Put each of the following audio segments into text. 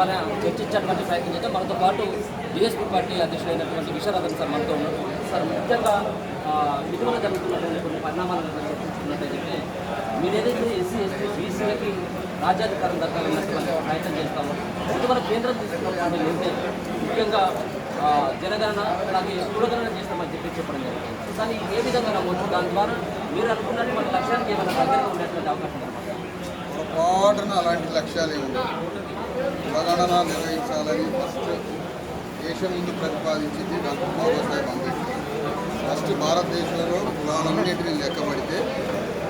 మన చర్చించేటువంటి ప్రయత్నం చేద్దాం. మనతో పాటు బీఎస్పీ పార్టీ అధ్యక్షుడైనటువంటి విశ్వనాథన్ సార్ మనతో ఉన్నారు. సార్ ముఖ్యంగా ఆ, ఇటీవల జరుగుతున్నటువంటి కొన్ని పరిణామాలను చర్చించుకున్నట్టయితే మీరు ఏదైతే ఎస్సీ ఎస్టీ బీసీలకి రాజ్యాధికారం దక్కాలన్నటువంటి ప్రయత్నం చేస్తాము ఇటీవల కేంద్రం తీసుకున్నటువంటి ఏంటంటే ముఖ్యంగా జనగణన అలాగే కులగణన చేస్తామని చెప్పి చెప్పడం జరిగింది. కానీ ఏ విధంగా నమ్మొచ్చు? దాని ద్వారా మీరు అనుకున్నట్టు మన లక్ష్యానికి ఏమైనా దగ్గరగా ఉండేటువంటి అవకాశం ఉందా? పొరపాటున అలాంటి లక్ష్యాలు ఏమి ఉండవు నిర్వహించాలని ఫస్ట్ దేశం ముందు ప్రతిపాదించింది? డాక్టర్ బాబాసాహెబ్ అంబేద్కర్. ఫస్ట్ భారతదేశంలో కులాలన్నింటినీ లెక్కబడితే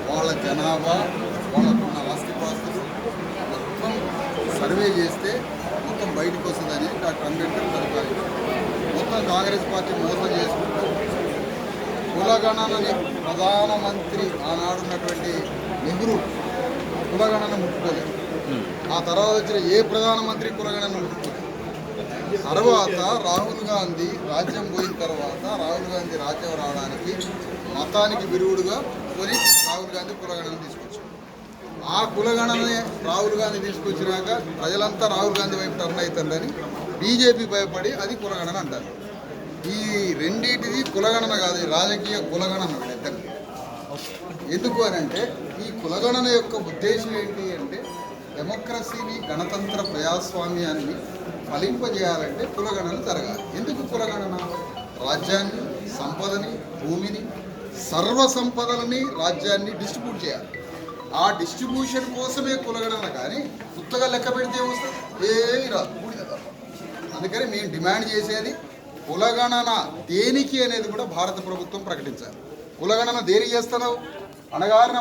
వాళ్ళ జనాభా వాళ్ళకున్న ఆస్తిపాస్తులు మొత్తం సర్వే చేస్తే మొత్తం బయటకు వస్తుందని డాక్టర్ అంబేద్కర్ ప్రతిపాదించారు. మొత్తం కాంగ్రెస్ పార్టీ మోసం చేసుకుంటూ కులగణనని ప్రధానమంత్రి ఆనాడున్నటువంటి నెహ్రూ కులగణన ముట్టుకోలేదు ఆ తర్వాత వచ్చిన ఏ ప్రధానమంత్రి కులగణన ముట్టుకోలేదు తర్వాత రాహుల్ గాంధీ రాజ్యం పోయిన తర్వాత రాహుల్ గాంధీ రాజ్యం రావడానికి మతానికి విరుగుడుగా కొని రాహుల్ గాంధీ కులగణన తీసుకొచ్చాడు ఆ కులగణనే రాహుల్ గాంధీ తీసుకొచ్చినాక ప్రజలంతా రాహుల్ గాంధీ వైపు టర్న్ అవుతుందని బీజేపీ భయపడి అది కులగణన అంటారు. ఈ రెండింటిది కులగణన కాదు రాజకీయ కులగణన. ఇద్దరు ఎందుకు అని అంటే ఈ కులగణన యొక్క ఉద్దేశం ఏంటి అంటే డెమోక్రసీని గణతంత్ర ప్రజాస్వామ్యాన్ని ఫలింపజేయాలంటే కులగణన జరగాలి. ఎందుకు కులగణన? రాజ్యాన్ని సంపదని భూమిని సర్వ సంపదలని రాజ్యాన్ని డిస్ట్రిబ్యూట్ చేయాలి. ఆ డిస్ట్రిబ్యూషన్ కోసమే కులగణన కానీ కొత్తగా లెక్క పెడితే ఏమొస్తుంది? రాదు అందుకని మేము డిమాండ్ చేసేది కులగణన దేనికి అనేది కూడా భారత ప్రభుత్వం ప్రకటించాలి. కులగణన దేనికి చేస్తున్నావు? అనగారిన